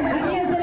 Где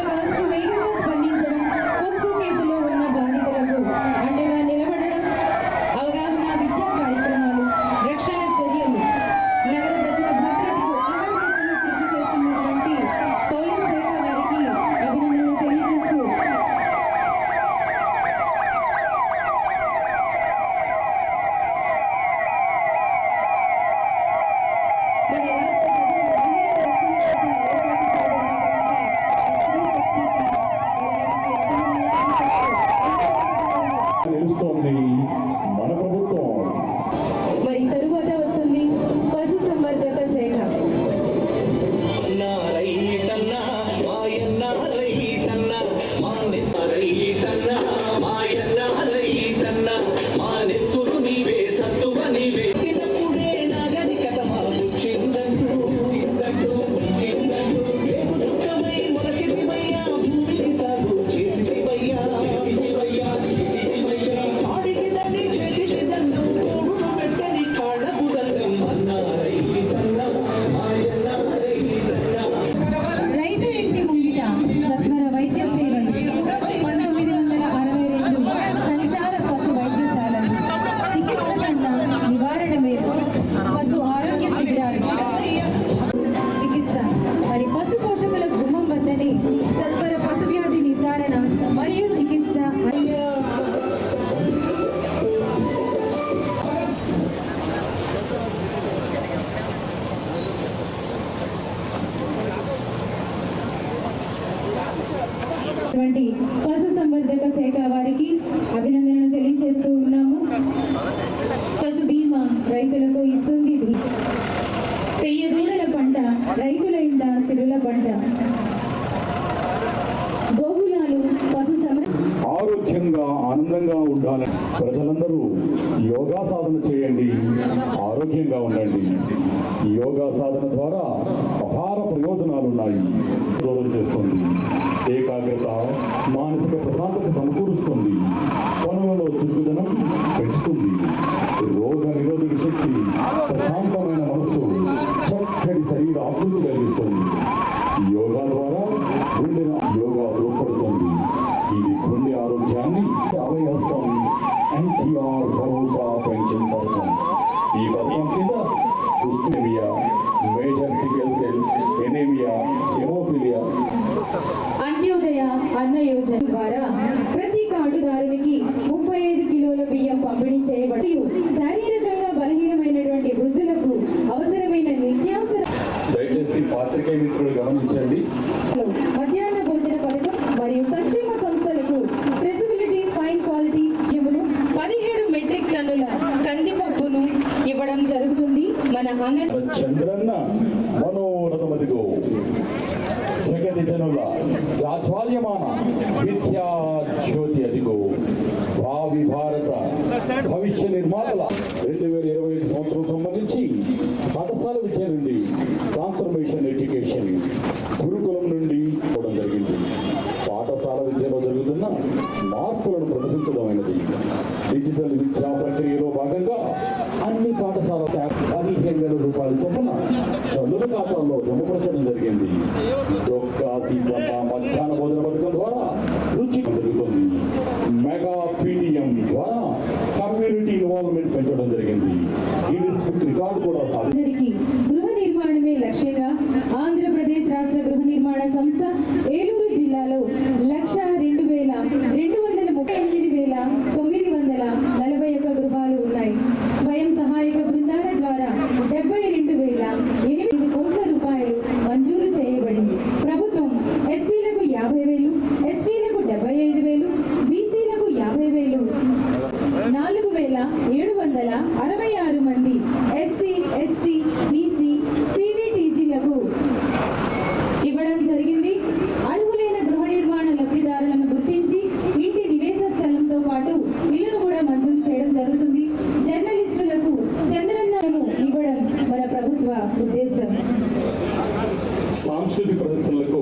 అటువంటి పశు సంవర్ధక శాఖ వారికి అభినందనలు తెలియజేస్తూ ఉన్నాము. పశు బీమా రైతులకు ఇస్తుంది. పెయ్య దూడల పంట రైతుల ఇంట సిరుల పంట. ఆరోగ్యంగా ఆనందంగా ఉండాలని ప్రజలందరూ యోగా సాధన చేయండి ఆరోగ్యంగా ఉండండి. యోగా సాధన ద్వారా అపార ప్రయోజనాలు ఉన్నాయి. దూరం చేస్తుంది. ఏకాగ్రత మానసిక ప్రశాంతత సమకూరుస్తుంది. పనులలో చురుకుదనం పెంచుతుంది. రోగ నిరోధక శక్తి ప్రశాంతమైన మనస్సు చక్కటి శరీర ఆకృతి కలిగిస్తుంది. యోగా ద్వారా గుండె యోగా తోడ్పడుతుంది అభయహస్తం ఎన్టీఆర్ భరోసా పెన్షన్ పథకం ఈ పథకం కింద కుష్ఠేమియా major sickle cell anaemia haemophilia Antyodaya Anna Yojana ద్వారా ప్రతి కార్డుదారునికి ముప్పై ఐదు కిలోల బియ్యం పంపిణీ చేయబడి శారీరకంగా బలహీనమైనటువంటి వృద్ధులకు అవసరమైన నిత్యావసర దయచేసి పాత్రికేయ మిత్రులు జగతి జనుల జాజ్వాల్యమాన విద్యా జ్యోతి భావి భారత భవిష్య నిర్మాతల రెండు వేల ఇరవై ఐదు సంవత్సరం సంబంధించి పాఠశాల విద్య నుండి ట్రాన్స్ఫర్మేషన్ ఎడ్యుకేషన్ గురుకులం నుండి పోవడం జరిగింది. పాఠశాల విద్యలో జరుగుతున్న మార్పులను ప్రదర్శించడమైనది డిజిటల్ విద్యా ప్రక్రియలో భాగంగా అన్ని పాఠశాల పదిహేను వేల రూపాయలు చొప్పున తల్లుల ఖాతాల్లో జమపరచడం జరిగింది. పెంచడం జరిగింది గిన్నిస్ రికార్డు కూడా సాధించింది గృహ నిర్మాణమే లక్ష్యంగా ఆంధ్రప్రదేశ్ రాష్ట్ర గృహ నిర్మాణ సంస్థ ఏలూరు జిల్లాలో లక్ష రెండు వేల రెండు వందల ముప్పై ఎనిమిది వేల తొమ్మిది వందల నలభై ఒక్క గృహాలు ఉన్నాయి స్వయం సహాయక బృందాల ద్వారా డెబ్బై రెండు వేల ఎనిమిది కోట్ల రూపాయలు మంజూరు చేయబడింది ప్రభుత్వం ఎస్సీలకు యాభై వేలు ఎస్టీలకు డెబ్బై ఐదు వేలు బీసీలకు యాభై వేలు నాలుగు వేల ఏడు వందల అరవై ఆరు మంది ఎస్సీ ఎస్టీ బీసీ పీవీటీజీలకు ఇవ్వడం జరిగింది. అర్హులైన గృహ నిర్మాణ లబ్ధిదారులను గుర్తించి ఇంటి నివేశ స్థలంతో పాటు ఇల్లును కూడా మంజూరు చేయడం జరుగుతుంది. జర్నలిస్టులకు చంద్రన్నను ఇవ్వడం మన ప్రభుత్వ ఉద్దేశం. సాంస్కృతిక ప్రదర్శనలకు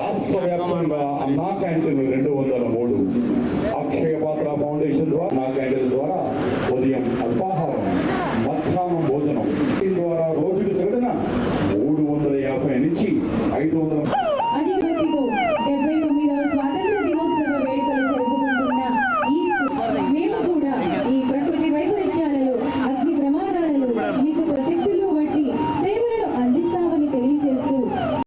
రాష్ట్ర వ్యాప్తంగా అన్నా క్యాంటీన్ రెండు వందల మూడు. అక్షయ పాత్ర ఫౌండేషన్ ద్వారా అన్నా క్యాంటీన్ ద్వారా ఉదయం అల్పా